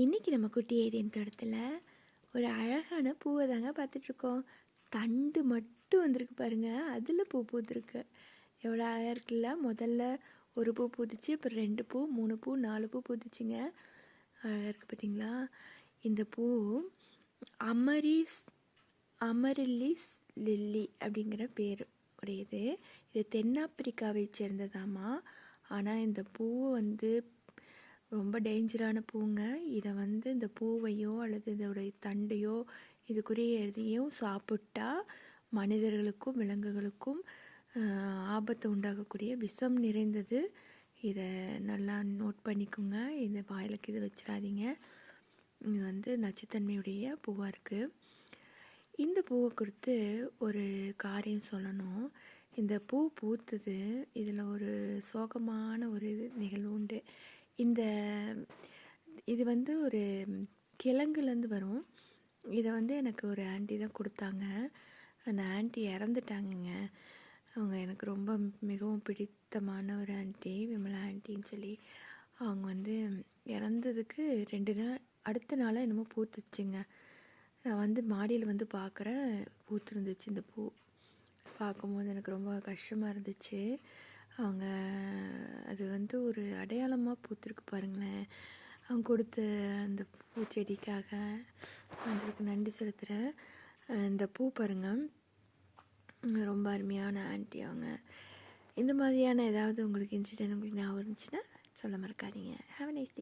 இன்றைக்கி நம்ம குட்டி ஏதேன் தோட்டத்தில் ஒரு அழகான பூவை தாங்க பார்த்துட்ருக்கோம். தண்டு மட்டும் வந்திருக்கு பாருங்கள் அதில் பூ பூத்துருக்கு. எவ்வளோ அழகாக இருக்குல்ல? முதல்ல ஒரு பூ பூத்துச்சு அப்புறம் ரெண்டு பூ மூணு பூ நாலு பூ பூத்துச்சுங்க. அழகாக இருக்குது பார்த்தீங்களா இந்த பூ அமரிஸ் அமரில்லிஸ் லில்லி அப்படிங்கிற பேர் உடையது. இது தென்னாப்பிரிக்காவை சேர்ந்ததாமா ஆனால் இந்த பூவை வந்து ரொம்ப டேஞ்சரான பூங்க. இதை வந்து இந்த பூவையோ அல்லது இதோடைய தண்டையோ இதுக்குரிய எதையும் சாப்பிட்டா மனிதர்களுக்கும் விலங்குகளுக்கும் ஆபத்தை உண்டாகக்கூடிய விஷம் நிறைந்தது. இதை நல்லா நோட் பண்ணிக்கோங்க. இந்த வாயிலுக்கு இது வச்சிடாதீங்க. இது வந்து நச்சுத்தன்மையுடைய பூவாக இருக்குது இந்த பூவை கொடுத்து ஒரு காரியம் சொல்லணும். இந்த பூ பூத்துது இதில் ஒரு சோகமான ஒரு நிகழ்வு உண்டு. இந்த இது வந்து ஒரு கிழங்குலேருந்து வரும். இதை வந்து எனக்கு ஒரு ஆண்டி தான் கொடுத்தாங்க. அந்த ஆண்டி இறந்துட்டாங்கங்க. அவங்க எனக்கு ரொம்ப மிகவும் பிடித்தமான ஒரு ஆண்டி விமலா ஆண்டின்னு சொல்லி அவங்க வந்து இறந்ததுக்கு ரெண்டு நாள் அடுத்த நாளாக என்னமோ பூத்துச்சுங்க. நான் வந்து மாடியில் வந்து பார்க்குறேன் பூத்துருந்துச்சு இந்த பூ. பார்க்கும்போது எனக்கு ரொம்ப கஷ்டமாக இருந்துச்சு. அவங்க அது வந்து ஒரு அடையாளமாக பூத்திருக்கு பாருங்களேன். அவங்க கொடுத்த அந்த பூச்செடிக்காக அதுக்கு நன்றி செலுத்துகிறேன் இந்த பூ பாருங்கள் ரொம்ப அருமையான ஆண்டி அவங்க. இந்த மாதிரியான ஏதாவது உங்களுக்கு இன்சிடென்ட் உங்களுக்கு ஞாபகம் இருந்துச்சுன்னா சொல்ல மறக்காதீங்க. Have nice